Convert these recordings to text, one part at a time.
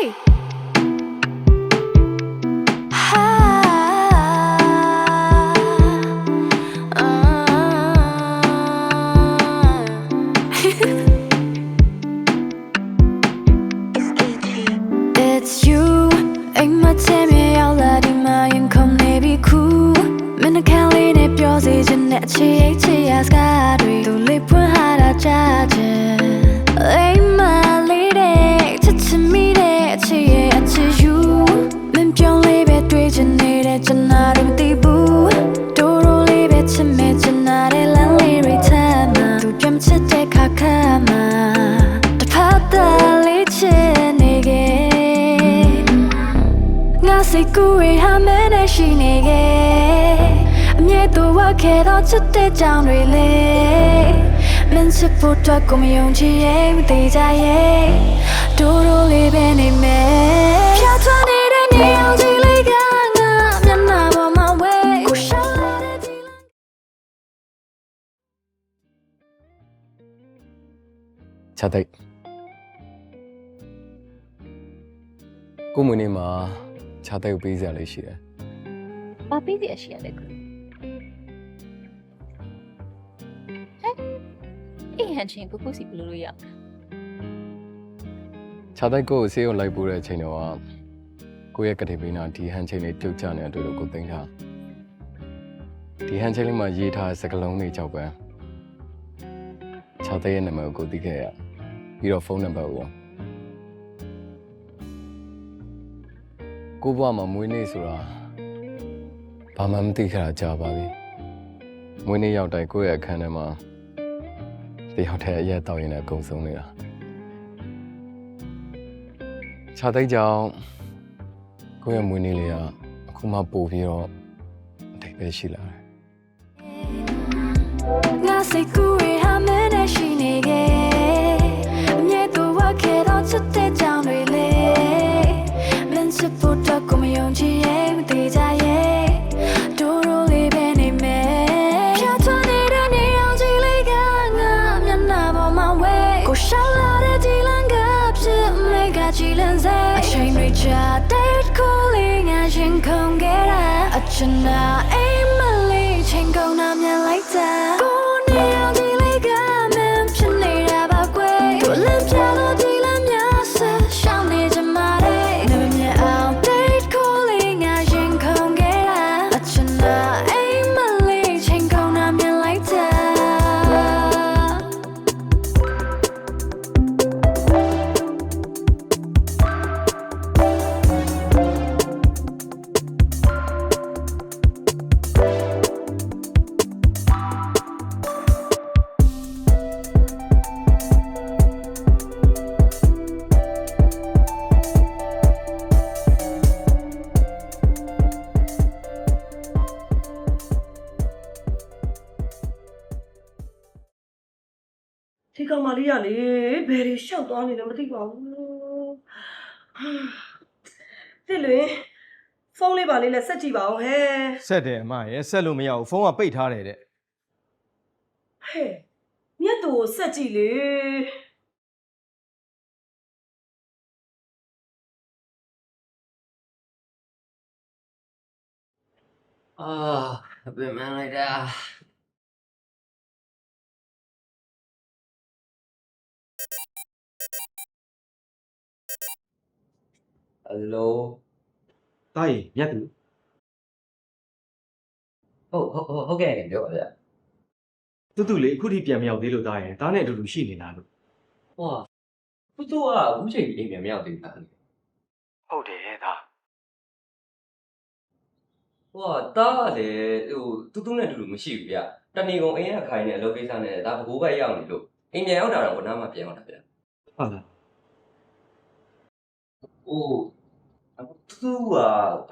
Hey. တ်ကူးရဟာမဲနဲ့ရှိနေခဲ့အမြဲတူဝတ်ခဲ့တော့ချစ်တဲ့ကြောင်တွေလေမင်းချစ်ဖို့အတွက်ကိုမယုံကြည်ရဲ့မသေးကြရဲ့ဒိုးဒိုးလေးပဲနေမယ်ဖြာထွက်နေတဲ့နေအောင်ကြည့်လိုက်ကငါမျက်နှာပေါ်မှာဝဲကိုရှောင်းလာတဲ့ဒီလမ်းခြားတိုက်ကိုမွေနေမှာ ခြားတိုက်ကိုပေးစရာလေးရှိတယ်ဘာပေးစီအရှိရလဲကွဟဲ့အေးဟန်ချင်းကိုကိုစီဘယ်လိုလုပ်ရအောင်ခြားတိုက်ကိုဆေးရုံလိုက်ပို့တဲ့အချိန်တော့ကိုယ့်ရဲ့ကတိပေးနာဒီဟန်ချိန်လေးပြုတ်ကျနေတဲ့အတွေ့လို့ကိုသိမ်းထားဒီဟန်ချိန်လေးမှာရေးထားတဲ့စကလုံးတွေကြောက်ပဲခြားတိုက်ရဲ့နာမည်ကိုကိုသိခဲ့ရပြီးတော့ဖုန်းနံပါတ်ကို ကိုဘွားမှာမွေးနေ့ဆိုတာဘာမှမသိခဲ့တာကြာပါပြီမွေးနေ့ရောက်တိုင်းကိုယ့်ရဲ့အခန်းထဲမှာတယောက်တည်းအရက်တောက်ရင်လည်းအကုန်ဆုံးနေတာခြားသိမ်းကြောင်ကိုယ့်ရဲ့မွေးနေ့လေးကအခုမှပို့ပြီးတော့အထိပ်ပဲရှိလာတယ်ငါစိတ်ကူးရဟာမဲနဲ့ရှိနေခဲ့အမြဲတူဝတ်ခဲ့တော့ချစ်တဲ့ကြောင်တွေလေ မင်းချစ်ဖို့အတွက်ကိုမယုံကြည်ရဲ့မသေးကြရဲ့ သွားနေလဲမသိပါဘူးတစ်လွင်ဖုန်းလေးပါလေးနဲ့ဆက်ကြည့်ပါအောင်ဟဲ့ဆက်တယ်အမရဲ့ဆက်လို့မရဘူးဖုန်းကပိတ်ထားတယ်တဲ့ဟဲ့မြတ်သူကိုဆက်ကြည့်လေအာဘယ်မှန်လိုက်တာ ရီမြတ်သူဟုတ်ဟုတ်ဟုတ်ဟုတ်ကဲ့ပြောပါဗျာတူတူလေးအခုထိပြန်မရောက်သေးလို့တားရင်တားနဲ့အတူတူရှိနေလားလို့။ဟွာသူတို့ကအခုချိန်ကြီးအိမ်ပြန်မရောက်သေးဘူးလားဟုတ်တယ်ဒါ။ဟွာတားကလည်းဟိုတူတူနဲ့အတူတူမရှိဘူးဗျ။တဏီကုံအိမ်ကခိုင်းနေအလုပ်ကိစ္စနဲ့ဒါဘကိုးဘက်ရောက်နေလို့အိမ်ပြန်ရောက်တာတော့ဘနာမှပြန်ရောက်တာဗျာဟုတ်လား။ဟိုအခု သူက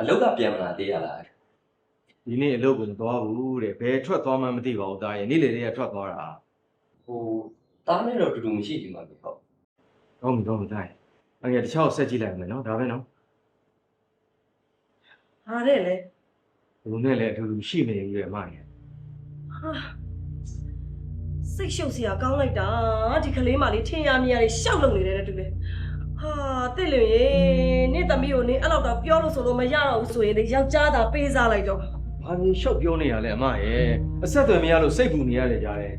အလုပ်ကပြန်မလာသေးရလားဒီနေ့အလုပ်ကိုမသွားဘူးတဲ့ဘယ်ထွက်သွားမှမသိပါဘူးတားရင်နေ့လေတွေကထွက်သွားတာ။ဟိုတားနဲ့တော့တူတူမရှိသေးပါဘူးဟုတ်တော့မတော့မတားရင်အငယ်တခြားကိုဆက်ကြည့်လိုက်မယ်နော်ဒါပဲနော်ဟာတဲ့လေဘုံနဲ့လည်းအတူတူရှိနေပြီရဲ့အမရဲ့ဟာစိတ်ရှုပ်စရာကောင်းလိုက်တာဒီကလေးမလေးထင်ရမြင်ရလေးရှောက်လုံနေတယ်တဲ့တူလေ ဟာတစ်လွင်ရေနင့်သမီးကိုနင်အဲ့လောက်တော့ပြောလို့ဆိုလို့မရတော့ဘူးဆိုရင်လေယောက်ျားသာပေးစားလိုက်တော့ဘာလို့ရှော့ပြောနေရလဲအမရဲ့အဆက်အသွယ်မရလို့စိတ်ပူနေရတယ်ကြားတယ်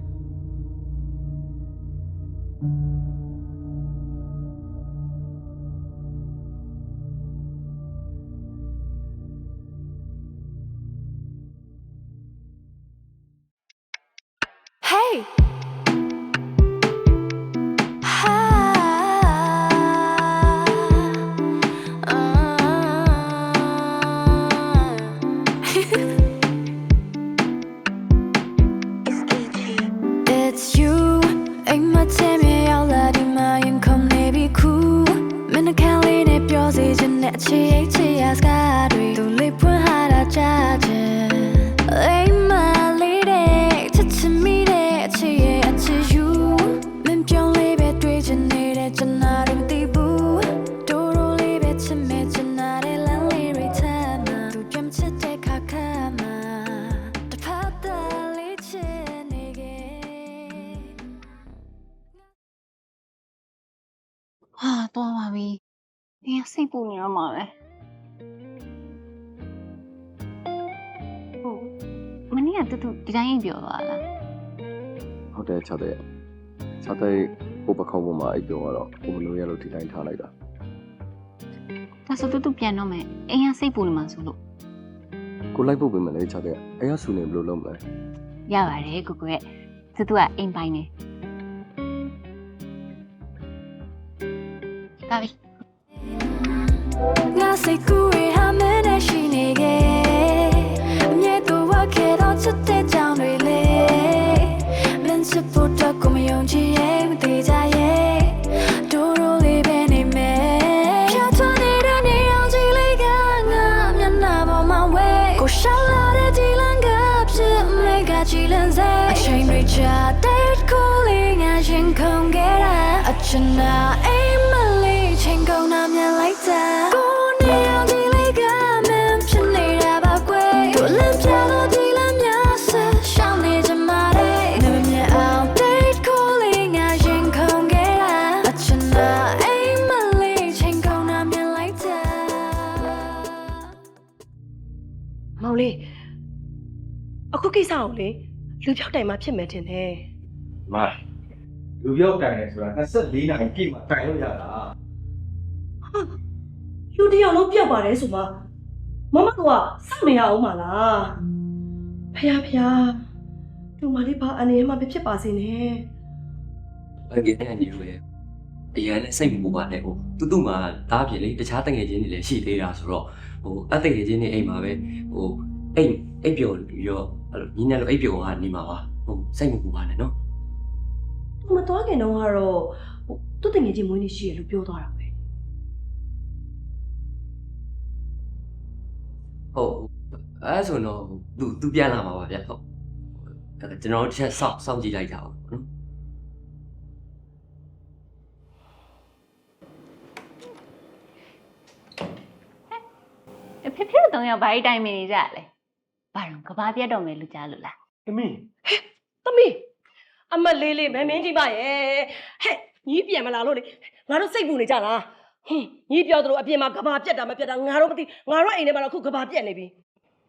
Hey ပူနေတော့မှာပဲ။ဟုတ်မနေ့ကတူတူဒီတိုင်းရင်ပြောသွားလားဟုတ်တယ်6တဲ့6တဲ့ဟိုပခုံးပေါ်မှာအိပ်ပြောတော့ကိုမလို့ရလို့ဒီတိုင်းထားလိုက်တာ။ဒါဆိုတူတူပြန်တော့မယ်။အိမ်ကစိတ်ပူနေမှာဆိုလို့ကိုလိုက်ဖို့ပြင်မလဲ6တဲ့အဲ့ရဆူနေဘယ်လိုလုပ်မလဲရပါတယ်ကိုကိုရဲ့တူတူကအိမ်ပိုင်းနေ။ဒါပြီငါ စိတ်ကူးရဟာမင်းနဲ့ရှိနေခဲ့အမြဲတမ်းဝတ်ခဲ့တော့ချစ်တဲ့ကြောင်တွေလေမင်းချစ်ဖို့တော့ကိုမယုံကြည်ရဲ့မသေးကြရဲ့ဒိုးဒိုးလေးပဲနေမယ်ဖြတ်ထွက်နေတဲ့နေအောင်ကြည့်လေးကငါမျက်နှာပေါ်မှာဝဲကိုရှောက်လာတဲ့ဒီလန်ကဖြစ်မေကကြည်လန်းစေအချိန်တွေချတဲ့ကိုလေးငါရင်ခုန်ခဲ့တာအချင်နာ ကိစ္စကိုလေလူပြောက်တိုင်မှာဖြစ်မယ်ထင်တယ်မလူပြောက်တိုင်နေဆိုတာ24နာရီပြည့်မှာတိုင်လို့ရတာလူတစ်ယောက်လုံးပြောက်ပါတယ်ဆိုမှမမကစောင့်နေရအောင်မလားဖះဖះလူမလေးဘာအနေမှမဖြစ်ပါစေနဲ့အငယ်နဲ့ညီတို့ရဲ့အရန်နဲ့စိတ်မပူပါနဲ့ဟိုတူတူမှာတားပြင်လေတခြားတငယ်ချင်းတွေလည်းရှိသေးတာဆိုတော့ဟိုအတငယ်ချင်းတွေအိမ်မှာပဲဟို အိမ်အိပ်ပျော်ပြီးတော့အဲ့လိုညီနဲ့လိုအိပ်ပျော်ကနေမှာပါဟိုစိတ်မပူပါနဲ့နော်သူမသွားခင်တော့ကတော့ဟိုသူ့တငယ်ချင်းမွေးနေ့ရှိရလို့ပြောသွားတာပဲဟုတ်အဲ့ဆိုတော့သူသူပြန်လာမှာပါဗျဟုတ်အဲ့ကျွန်တော်တို့တစ်ချက်စောင့်စောင့်ကြည့်လိုက်တာပေါ့နော်အဖေဖေတို့သုံးယောက်ဘာကြီးတိုင်မနေကြလဲ။ ဘာတော့ကဘာပြတ်တော့မယ်လူကြားလို့လားသမီးသမီးအမလေးလေးမမင်းကြီးပါရဲ့ဟဲ့ညီးပြန်မလာလို့လေငါတို့စိတ်ပူနေကြလားဟွန်းညီးပြောသလိုအပြင်မှာကဘာပြက်တာမပြက်တာငါတို့မသိငါတို့အိမ်ထဲမှာတော့အခုကဘာပြက်နေပြီ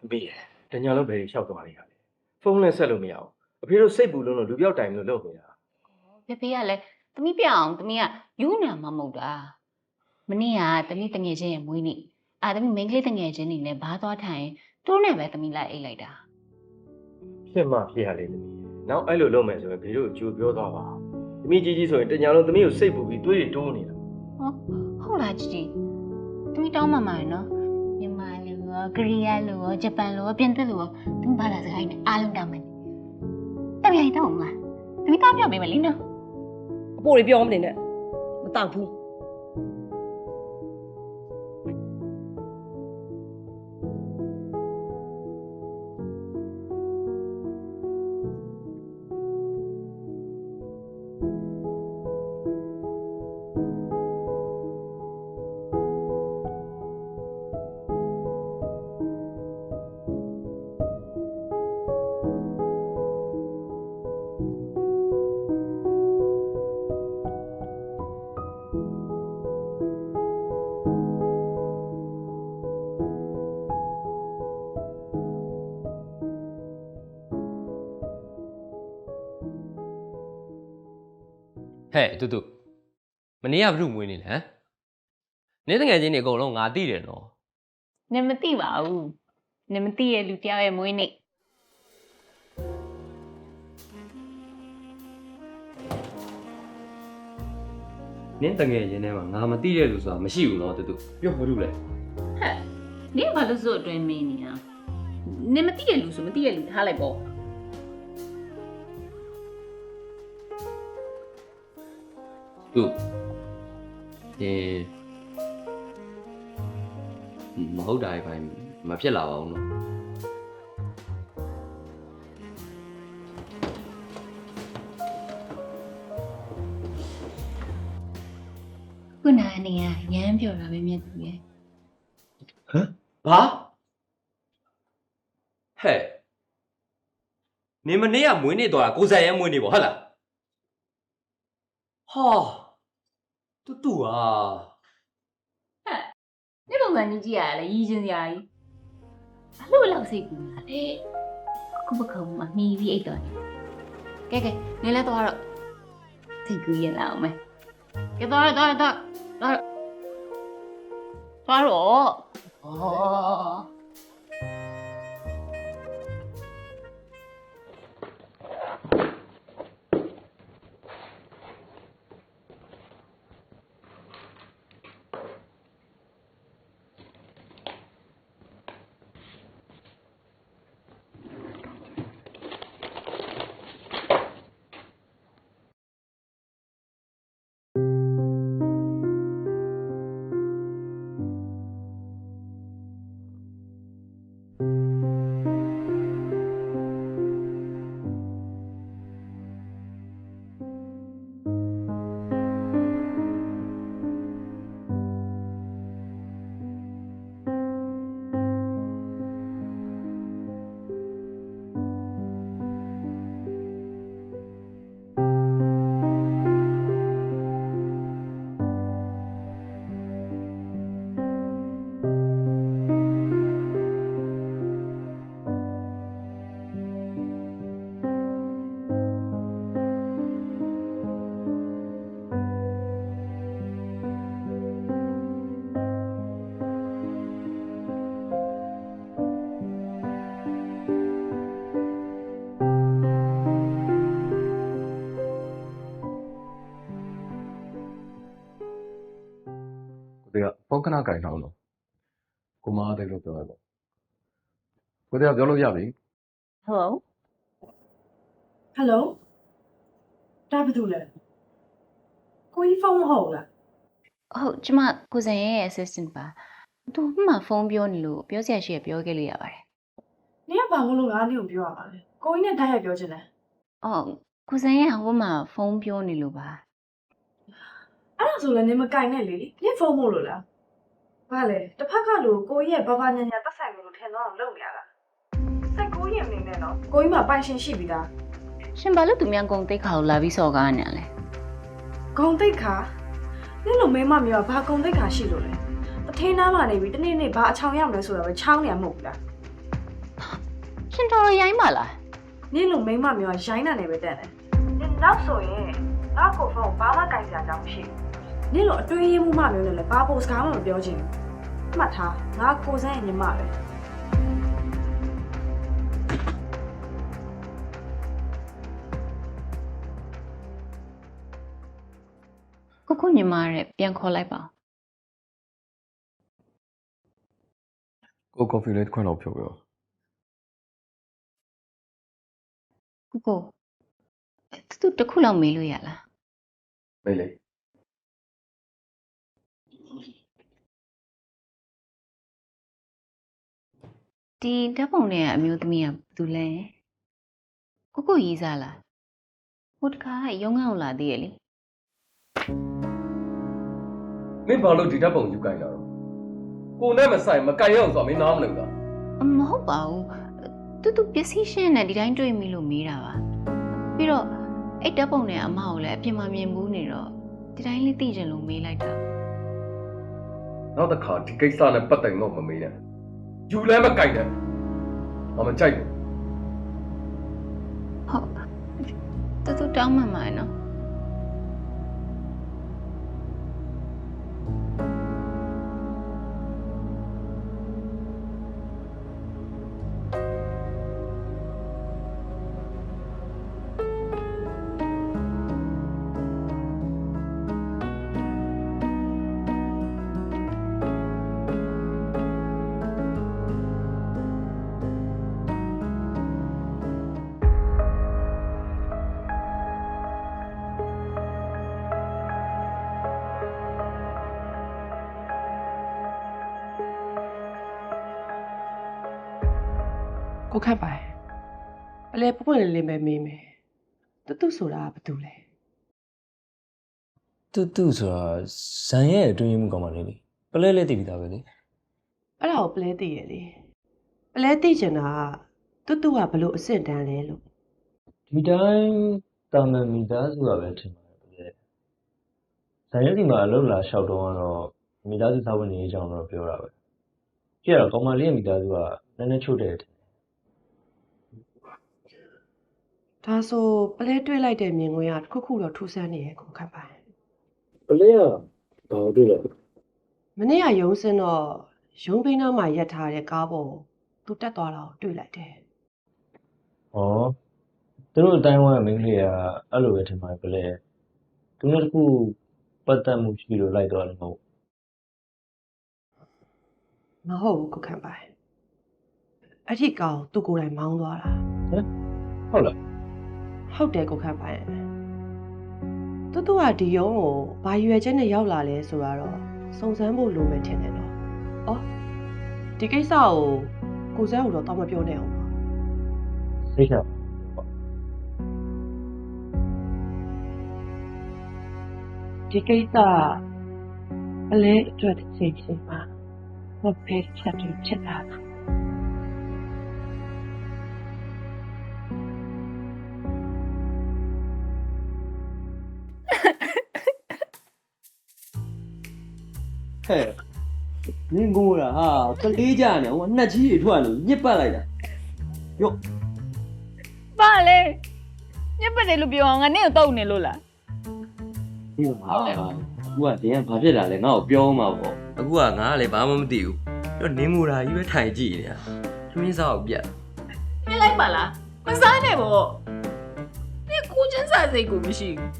သမီးရတညာလုံးဘယ်တွေလျှောက်သွားနေရလဲဖုန်းနဲ့ဆက်လို့မရအောင်အဖေတို့စိတ်ပူလို့လို့လူပြောက်တိုင်လို့လုပ်နေတာ။ဖေဖေကလည်းသမီးပြအောင်သမီးကယူနာမမဟုတ်တာ။မနေ့ကသမီးတငယ်ချင်းရဲ့မွေးနေ့။အာသမီးမိန်းကလေးတငယ်ချင်းနေနဲ့ဘာသွားထိုင်သူ တို့နဲ့ပဲသမီးလိုက်အိတ်လိုက်တာဖြစ်မှဖြစ်ရလေသမီးနောက်အဲ့လိုလုပ်မယ်ဆိုရင်ဘေတို့ကြိုပြောသွားပါသမီးကြီးကြီးဆိုရင်တညာလုံးသမီးကိုစိတ်ပူပြီးတွေးတွေတိုးနေတာ။ဟောဟုတ်လားជីជី။သမီးတောင်းမှမှာရနော်။မြန်မာလူရောကရီးယားလူရောဂျပန်လူရောပြင်သစ်လူရောသမီးဘာသာစကားနဲ့အားလုံးတောင်းမယ်။တမီးလိုက်တော့မလား။သမီးတောင်းပြပေးမယ်လीနော်အပိုတွေပြောမနေနဲ့မတောက်ဘူး ဟဲ့တူတူမနေ့ကဘု து မွေးနေလဲဟမ်နင်းတငယ်ချင်းတွေအကုန်လုံးငါသိတယ်နော်နင်မသိပါဘူးနင်မသိရဲ့လူတယောက်ရဲ့မွေးနေ့နင်းတငယ်ချင်းထဲမှာငါမသိတဲ့လူဆိုတာမရှိဘူးနော်တူတူပြောဘု து လဲဟဲ့နင်ကဘာလို့စွတ်အတွင်းမင်းနေတာနင်မသိရဲ့လူဆိုမသိရဲ့လူထားလိုက်ပေါ့ တူဒီမဟုတ်တာပဲမဖြစ်လာပါဘူးနော်ခုနကနေကရမ်းပြောတာပဲမြတ်သူရဲ့ဘာဟဲ့နေမနေ့ကမွေးနေတော့ကိုဇက်ရဲမွေးနေပေါ့ဟုတ်လား ဟာတူတူอ่ะနင်ပုံစံကြီးကြည့်ရလဲရည်ချင်းစရာကြီးဘာလို့လောက်စိတ်ကူလာလဲခုပခုံမမီပြီးအိတ်တော်နေကဲကဲနင်လည်းတော့တော့စိတ်ကူရင်လာအောင်မယ်ကဲတော့တော့တော့တော့တော့ဩ ကိုတရားပေါကနာကင်ထောင်းတော့ကိုမအားသိလို့ပြောရပေါ့ကိုတရားပြောလို့ရပြီဟယ်လိုဟယ်လိုဒါဘာလို့လဲကိုကြီးဖုန်းမဟုတ်လားဟုတ်ကျမကိုစံရဲ့ assistant ပါသူမှဖုန်းပြောနေလို့ပြောစရာရှိရပြောခဲ့လို့ရပါတယ်နင်ကဘာလို့လို့ငါနင့်ကိုပြောရပါလဲကိုကြီးနဲ့တိုက်ရိုက်ပြောချင်တယ်အော်ကိုစံရဲ့ဟိုမှာဖုန်းပြောနေလို့ပါအဲ့ဒါဆိုလည်းနင်မကင်နဲ့လေနင်ဖုန်းမို့လို့လား ဘာလဲတစ်ဖက်ကလို့ကိုကြီးရဲ့ဘာဘာညာညာတက်ဆိုင်လို့ထင်တော့အောင်လုပ်နေရတာစိတ်ကိုရင်နေနဲ့နော်ကိုကြီးမှပိုင်ရှင်ရှိပြီသားရှင်ဘာလို့သူများဂုံတိတ်ခါကိုလာပြီးစော်ကားနေရလဲဂုံတိတ်ခါနင်လိုမိန်းမမျိုးကဘာဂုံတိတ်ခါရှိလို့လဲတထင်းသားမှနေပြီတနေ့နေ့ဘာအချောင်ရမလဲဆိုတော့ပဲချောင်းနေရမဟုတ်ဘူးလားရှင်တော်တော်ရိုင်းပါလားနင်လိုမိန်းမမျိုးကရိုင်းတာနေပဲတက်တယ်နင်နောက်ဆိုရင်ငါ့ကိုဖုန်းဘာမှကင်စရာကြောင်းမရှိဘူး နင်လိုအတွေးရမှုမမျိုးနဲ့လည်းဘာပိုစကားမှမပြောချင်ဘူးမှတ်ထားငါကိုစန်းရဲ့ညီမပဲကိုကိုညီမရဲ့ပြန်ခေါ်လိုက်ပါကိုကော်ဖီလေးတစ်ခွန်းတော့ဖြုတ်ပြောကိုကိုသူတစ်ခုလောက်မေးလို့ရလားမေးလေ ဒီဓာတ်ပုံနဲ့အမျိုးသမီးကဘာတူလဲကိုကိုရေးစားလားဟိုတခါရုံးကောင်လာသေးရဲ့လေမင်းဘာလို့ဒီဓာတ်ပုံယူကင်လာတော့ကိုနဲ့မဆိုင်မကင်ရအောင်ဆိုတော့မင်းနားမလည်ဘူးလားအမဟုတ်ပါဘူးတူတူပစ္စည်းရှင်းနဲ့ဒီတိုင်းတွေ့မိလို့မေးတာပါပြီးတော့အဲ့ဓာတ်ပုံနဲ့အမကိုလည်းအပြင်မှာမြင်ဘူးနေတော့ဒီတိုင်းလေးသိချင်လို့မေးလိုက်တာနောက်တစ်ခါဒီကိစ္စနဲ့ပတ်သက်တော့မမေးနဲ့ ယူလဲမကင်နဲ့ငါမကြိုက်ဘူးဟုတ်တူတူတောင်းမှမှာနော် ကိုခတ်ပိုင်အလဲပွပွလေးလေးပဲမေးမယ်တူတူဆိုတာဘာတူလဲတူတူဆိုတာဇန်ရဲ့အတွင်းမှုကောင်းပါလေလေပလဲလဲတည်ပြီးသားပဲလေအဲ့ဒါကိုပလဲသိရလေပလဲသိချင်တာကတူတူကဘလို့အဆင့်တန်းလဲလို့ဒီတိုင်းတာမန်မီသားဆိုတာပဲထင်ပါတယ်ပလဲဇန်ရဲ့ဒီမှာအလုပ်လာလျှောက်တော့ကတော့မီသားစုသာဝန်နေအကြောင်းတော့ပြောတာပဲကြည့်ရတော့ကောင်မလေးရဲ့မီသားစုကနည်းနည်းချုပ်တယ်ထင်တယ် ဒါဆိုပလဲတွေးလိုက်တဲ့မြင်ကွင်းကတစ်ခုခုတော့ထူးဆန်းနေရဲ့ကိုခတ်ပိုင်ပလဲကဘာလို့တွေ့လဲမနေ့ကရုံးစင်းတော့ရုံးပိန်းနားမှာရက်ထားတဲ့ကားပေါ်သူတက်သွားတာကိုတွေ့လိုက်တယ်ဩသူတို့အတိုင်းဝိုင်းကမိန်းကလေးကအဲ့လိုပဲထင်ပါတယ်ပလဲသူတို့တခုပတ်သက်မှုရှိလို့လိုက်တော့တယ်မဟုတ်မဟုတ်ဘူးကိုခတ်ပိုင်အဲ့ဒီကောင်သူကိုယ်တိုင်မောင်းသွားတာဟုတ်လား ဟုတ်တယ်ကိုခန့်ပိုင်တူတူကဒီရုံးကိုဘာရွယ်ချက်နဲ့ရောက်လာလဲဆိုတာတော့စုံစမ်းဖို့လိုမယ်ထင်တယ်နော်။အော်ဒီကိစ္စကိုကိုစဲကိုတော့တော့မပြောနဲ့အောင်ပါစိတ်ချ။ဒီကိစ္စအလဲအတွက်တစ်ချိန်ချိန်မှာမဖေးချက်တွေဖြစ်လာတာ ဟဲ့နင်းကိုတာဟာကလေးကြနေဟိုအနှက်ကြီးတွေထွက်လို့ညစ်ပတ်လိုက်တာယော့ပါလေညက်ပတ်တယ်လို့ပြောအောင်ငါနင့်ကိုတုတ်နေလို့လားဒီမှာအခုကတင်းကဘာဖြစ်လာလဲငါ့ကိုပြောမှာပေါ့အခုကငါကလည်းဘာမှမသိဘူးပြီးတော့နင်းမူတာကြီးပဲထိုင်ကြည့်နေတာသမင်းစားကိုပြတ်ပြလိုက်ပါလားမစားနဲ့ပေါ့နင့်ကိုချင်းစားစိတ်ကိုမရှိဘူး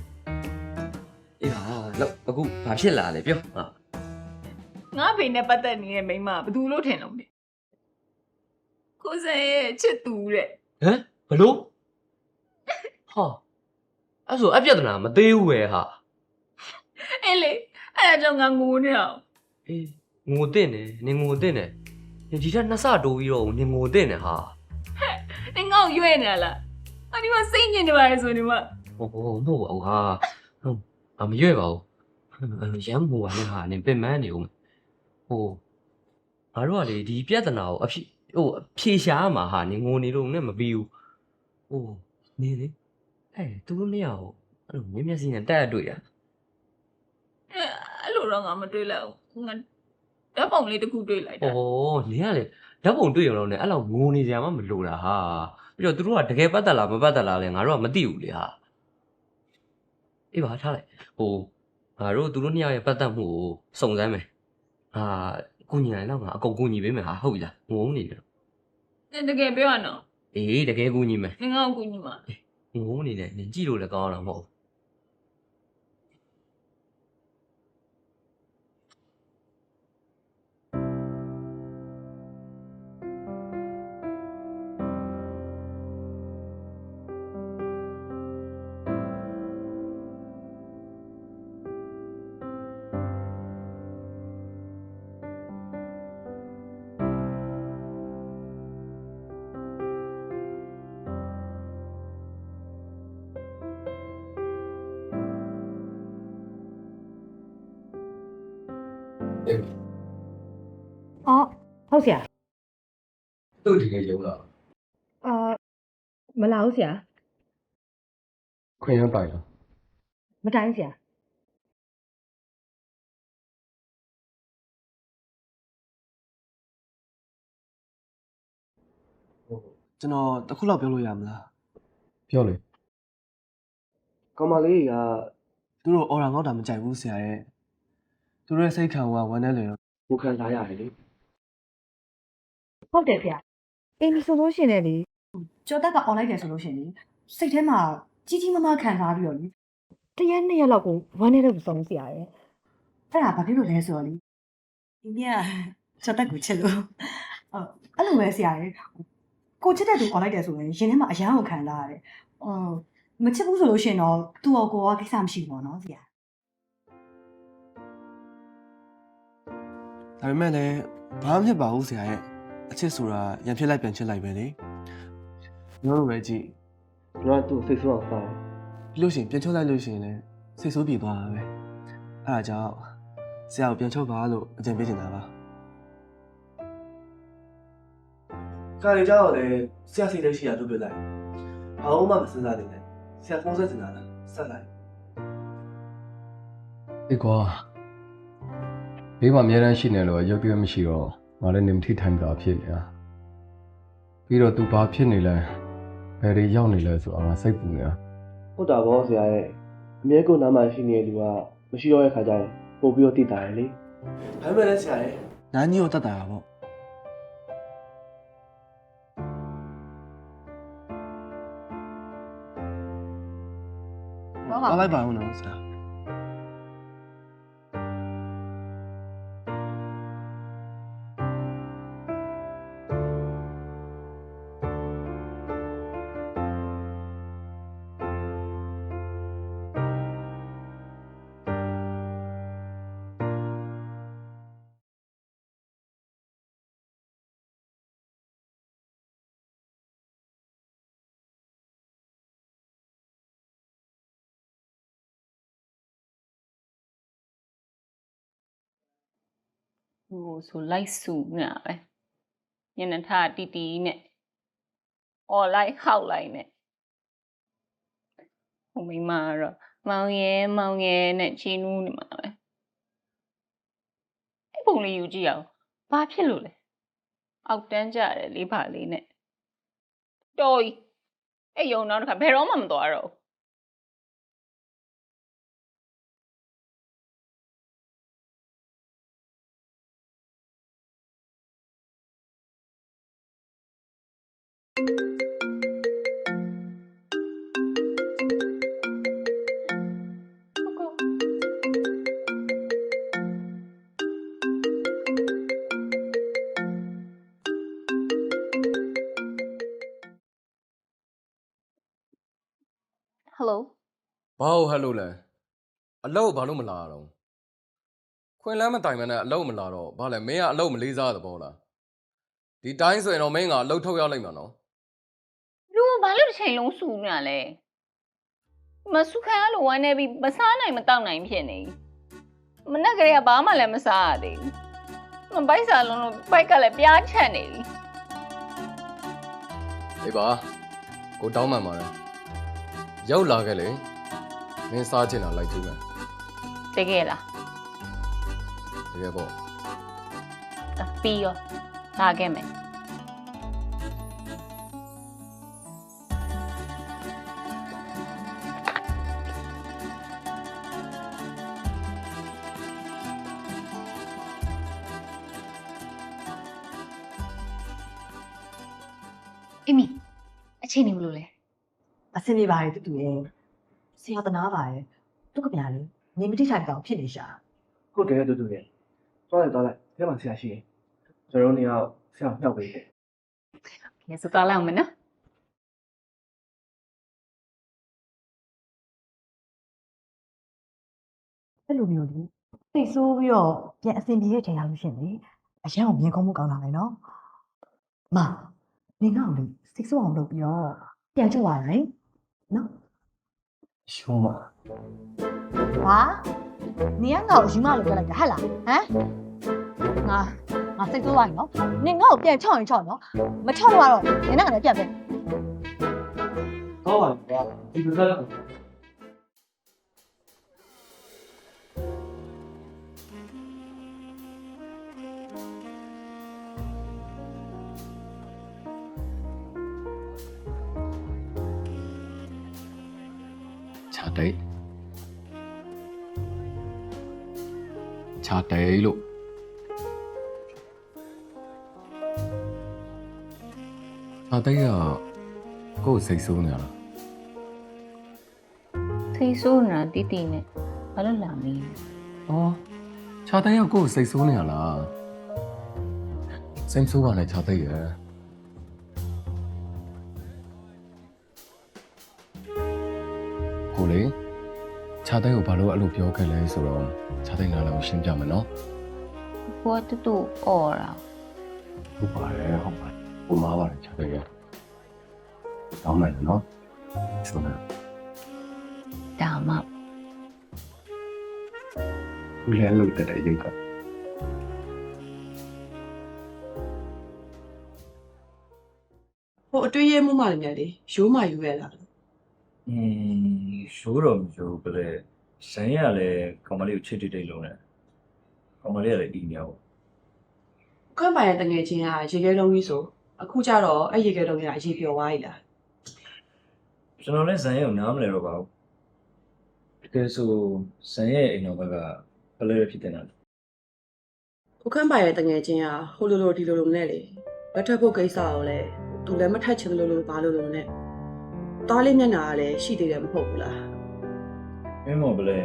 အေးပါလို့အခုဘာဖြစ်လာလဲပြောဟာ ငါဖေနဲ့ပတ်သက်နေတဲ့မိန်းမကဘယ်သူလို့ထင်လို့လဲကိုစံရဲ့ချစ်သူတဲ့ဟမ်ဘလို့ဟာအဲ့ဆိုအပြဿနာမသေးဘူးပဲဟာအဲ့လေအဲ့ဒါကြောင့်ငါငိုနေအောင်အေးငိုတဲ့နေနင်ငိုတဲ့နေဒီထက်နှစ်ဆတိုးပြီးတော့နင်ငိုတဲ့နေဟာနင်ငေါ့ရွဲ့နေလားအဒီမှာစိတ်ညစ်နေပါလေဆိုနေမှာဟိုဟိုမဟုတ်ပါဘူးဟာဟုတ်အမရွဲ့ပါဘူးရမ်းမိုးပါနဲ့ဟာနင်ပင်မနေဦး ဟိုငါတို့ကလေဒီပြဿနာကိုအဖြစ်ဟိုအဖြေရှားမှာဟာနင်ငိုနေလို့နဲ့မပြီးဘူးဟိုနေလေအဲသူတို့နှစ်ယောက်အဲ့လိုမျက်မျက်စိနဲ့တက်ရတွေ့တာအဲ့လိုတော့ငါမတွေးလိုက်ဘူးငါဓာတ်ပုံလေးတစ်ခုတွေးလိုက်တာ။အော်နင်ကလေဓာတ်ပုံတွေ့ရုံတော့ねအဲ့လောက်ငိုနေကြမှမလိုတာဟာ။ပြီးတော့သူတို့ကတကယ်ပတ်သက်လားမပတ်သက်လားလဲငါတို့ကမသိဘူးလေဟာ။အေးပါထားလိုက်။ဟိုငါတို့သူတို့နှစ်ယောက်ရဲ့ပတ်သက်မှုကိုစုံစမ်းမယ်။ ဟာကုညီလိုက်တော့ငါအကုန်ကုညီပေးမယ်ဟာဟုတ်ပြီလား။ငုံနေတယ်နင်တကယ်ပြောရနော်။အေးတကယ်ကုညီမယ်နင်ငေါ့ကိုညီမ။ငုံနေတယ်နင်ကြည့်လို့လည်းကောင်းအောင်မဟုတ်ဘူး သူ့ဒီကရုံးလာအာမလာဘူးဆရာခွင့်ရပိုင်လားမတိုင်းဆရာကျွန်တော်တစ်ခုလောက်ပြောလို့ရမလား။ပြောလေကောင်မလေးကသူတို့အော်ရာငေါက်တာမကြိုက်ဘူးဆရာရဲ့သူတို့ရဲ့စိတ်ခံကဝမ်းနဲ့လွင်တော့ကိုခံစားရတယ်လေဟုတ်တယ်ဆရာ အင်းဆိုလို့ရှိရင်လေကျော်တက်က online တယ်ဆိုလို့ရှိရင်လေစိတ်ထဲမှာကြီးကြီးမားမားခံစားပြီးတော့လေတရက်နှစ်ရက်လောက်ကိုဝမ်းနေတဲ့လူဆုံးဆရာရဲ့အဲ့ဒါဘာဖြစ်လို့လဲဆိုတော့လေဒီမြတ်ကျော်တက်ကိုချစ်လို့အော်အဲ့လိုပဲဆရာရဲ့ကိုချစ်တဲ့သူ online တယ်ဆိုရင်ရင်ထဲမှာအရန်ကိုခံစားရတယ်အော်မချစ်ဘူးဆိုလို့ရှိရင်တော့သူ့အကိုကကိစ္စမရှိဘူးပေါ့နော်ဆရာဒါပေမဲ့လည်းဘာမှမဖြစ်ပါဘူးဆရာရဲ့ အချစ်ဆိုတာရံဖြစ်လိုက်ပြန်ချစ်လိုက်ပဲလေကျွန်တော်တို့ပဲကြည့်ကျွန်တော်ကသူ့ကိုစိတ်ဆိုးအောင်ပါပြီးလို့ရှိရင်ပြန်ချုပ်လိုက်လို့ရှိရင်လည်းစိတ်ဆိုးပြေသွားတာပဲအဲ့ဒါကြောင့်ဆရာကိုပြန်ချုပ်ပါလို့အကြံပေးချင်တာပါခါရီကြောက်လည်းဆရာစိတ်လည်းရှိရလို့ပြောလိုက်ဘာလို့မှမစဉ်းစားနေနဲ့ဆရာဖုန်းဆက်နေတာလားဆက်လိုက်အေးကွာဘေးမှာအများတန်းရှိနေလို့ရုပ်ပြမရှိတော့ ငါလည်းနေမထိထိုင်တာဖြစ်နေတာပြီးတော့ तू ဘာဖြစ်နေလဲဘယ်တွေရောက်နေလဲဆိုတော့ငါစိတ်ပူနေတာဟုတ်တာဗောဆရာရဲ့အမြဲကိုနားမှာရှိနေတဲ့လူကမရှိတော့တဲ့ခါကျရင်ပို့ပြီးတော့တည်တာရယ်လေဒါပေမဲ့လည်းဆရာရဲ့နားကြီးကိုတတ်တာပါဗောဟုတ်ပါသွားလိုက်ပါဦးနော်ဆရာ ဟိုဆိုလိုက်စုနေတာပဲညနေထားတီတီနဲ့အော်လိုက်ဟောက်လိုက်နဲ့ဟိုမိမကတော့မောင်ရဲမောင်ရဲနဲ့ချီနူးနေမှာပဲအဲ့ပုံလေးယူကြည့်အောင်ဘာဖြစ်လို့လဲအောက်တန်းကြတယ်လေးပါလေးနဲ့တော်ကြီးအဲ့ယုံတော့တစ်ခါဘယ်တော့မှမသွားတော့ဘူး ဘာဟုတ်ဟဲ့လို့လဲအလုပ်ဘာလို့မလာတော့ခွင်လမ်းမတိုင်မနဲ့အလုပ်မလာတော့ဘာလဲမင်းကအလုပ်မလေးစားသဘောလားဒီတိုင်းဆိုရင်တော့မင်းကအလုပ်ထုတ်ရလိုက်မှာနော်လူကဘာလို့တစ်ချိန်လုံးစူနေရလဲမစုခံရလို့ဝမ်းနေပြီးမစားနိုင်မတောက်နိုင်ဖြစ်နေမနေ့ကလေးကဘာမှလည်းမစားရသေးဘူးမပိုက်စားလုံးလို့ပိုက်ကလည်းပြားချတ်နေပြီအေးပါကိုတောင်းမှန်ပါတယ်ရောက်လာခဲ့လေ မင်းစားချင်တာလိုက်ကြည့်မယ်တကယ်လားတကယ်ပေါ့အပြီးရောလာခဲ့မယ်အမီအချိန်နေမလို့လဲအဆင်ပြေပါတယ်တူတူရဲ့ ဆရာတနာပါတယ်သူကပြန်လေနေမတိထိုင်ကောင်ဖြစ်နေရှာဟုတ်တယ်တူတူရဲ့သွားလိုက်သွားလိုက်ထဲမှာဆရာရှိရင်ကျွန်တော်တို့နေရာဆရာမြောက်ပေးတယ်ကဲဆိုတော့လောက်မယ်နော်အဲ့လိုမျိုးလေစိတ်ဆိုးပြီးတော့ပြန်အဆင်ပြေတဲ့ချိန်လာလို့ရှရင်လေအရန်ကိုမြင်ကောင်းမှုကောင်းလာမယ်နော်မနင်ကောင်လေစိတ်ဆိုးအောင်လုပ်ပြီးတော့ပြန်ချုပ်ပါမယ်နော် ရှုံးပါဟာနင်ကငါ့ကိုယူမလို့ပြောလိုက်တာဟဲ့လားဟမ်ငါငါစိတ်ဆိုးသွားပြီနော်နင်ငါ့ကိုပြန်ချော့ရင်ချော့နော်မချော့တော့နင်နဲ့ငါလည်းပြန်ပဲတော့ပါဗျာဒီလိုကတော့ တိတ်ခြာတိတ်လို့ခြာတိတ်ကကိုယ်စိတ်ဆိုးနေရလားသိဆိုးနေတာတီတီနဲ့ဘာလို့လာမင်း။အော်ခြာသိန်းကကိုယ်စိတ်ဆိုးနေရလား။စိတ်ဆိုးပါနဲ့ခြာသိန်းရဲ့။ ကိုလေခြာသိန်းကိုဘာလို့အဲ့လိုပြောခဲ့လဲဆိုတော့ခြာသိန်းနားလည်းရှင်းပြမယ်နော်ကိုကတူတူအော်တာ။ဟုတ်ပါတယ်ဟုတ်ပါတယ်။ကိုမားပါတယ်ခြာသိန်းရဲ့တောင်းမယ်နော်ဆိုတော့ဒါမှဦးလည်းလုပ်တဲ့တဲ့ရုပ်ကဟိုအတွေ့ရမှုမှလည်းမြတ်လေရိုးမှယူရလားอืม ရိုးတော့မရိုးဘလဲဇန်ရလည်းကောင်မလေးကိုချစ်တိတ်တိတ်လုံးတယ်ကောင်မလေးကလည်းအီးမြောက်ခွင့်ပါရဲ့တငယ်ချင်းကရေခဲလုံးကြီးဆိုအခုကျတော့အဲ့ရေခဲလုံးကြီးကအရေးပြောသွားပြီလားကျွန်တော်လည်းဇန်ရကိုနားမလဲတော့ပါဘူးတကယ်ဆိုဇန်ရဲ့အိမ်တော်ဘက်ကဘလဲဖြစ်တင်တာဟိုခွင့်ပါရဲ့တငယ်ချင်းကဟိုလိုလိုဒီလိုလိုနဲ့လေလက်ထပ်ဖို့ကိစ္စရောလေသူလည်းမထိုက်ချင်လို့လို့ဘာလို့လို့နဲ့ တားလေးမျက်နှာကလည်းရှိသေးတယ်မဟုတ်ဘူးလားမင်းမော်ဘလဲ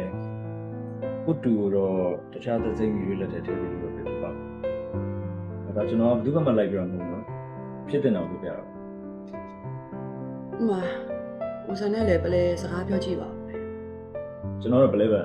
ပုတူကိုတော့တခြားသစိမ့်ကြီးတွေလက်ထက်ထည့်ပြီးလို့ပဲဖြစ်ပါဘူးဒါကျွန်တော်ကဘယ်သူမှမလိုက်ပြရမှာမဟုတ်နော်ဖြစ်တင်တော့ပြပြတော့ဥမာဦးစံနဲ့လည်းပလဲစကားပြောကြည့်ပါဦးကျွန်တော်တော့ဘလဲပဲ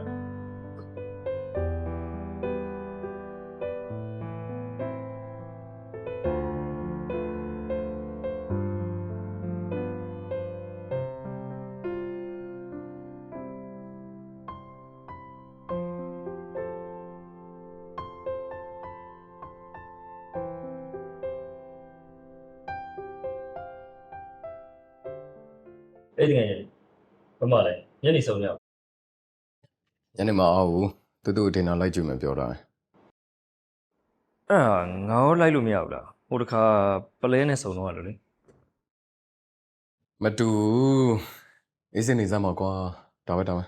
အဲ့ဒီငယ်ဘမလဲညနေစုံရောက်ညနေမအောင်ဘူးတူတူအတင်တော့လိုက်ကြည့်မယ်ပြောတာအဲ့ဒါငါရောလိုက်လို့မရဘူးလားဟိုတခါပလဲနဲ့စုံတော့ရလို့လေမတူဘူးအေးစင်နေစမ်းပါကွာဒါပဲဒါပဲ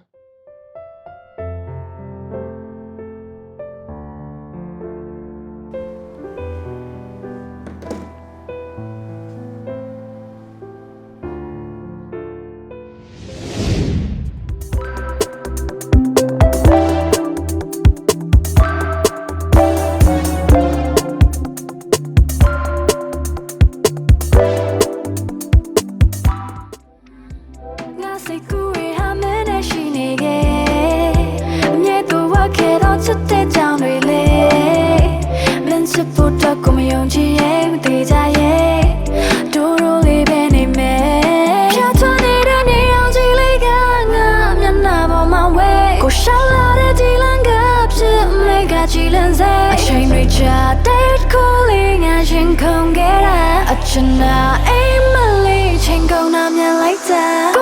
စိတ်ကူးရဟာမင်းနဲ့ရှိနေခဲ့အမြဲတမ်းဝတ်ခဲ့တော့ချစ်တဲ့ကြောင်တွေလေမင်းချစ်ဖို့တော့ကိုမယုံကြည်ရဲ့မသေးကြရဲ့ဒိုးရိုးလေးပဲနေမယ်ဖြတ်ထွက်နေတဲ့နေအောင်ကြည့်လေးကငါမျက်နှာပေါ်မှာဝဲကိုရှောက်လာတဲ့ဒီလန်ကဖြစ်မေကကြည်လန်းစေအချိန်တွေကြာ date calling ငါရင်ခုန်ခဲ့တာအချင်နာအိမ်မလေးချိန်ကုန်တာမြင်လိုက်တာ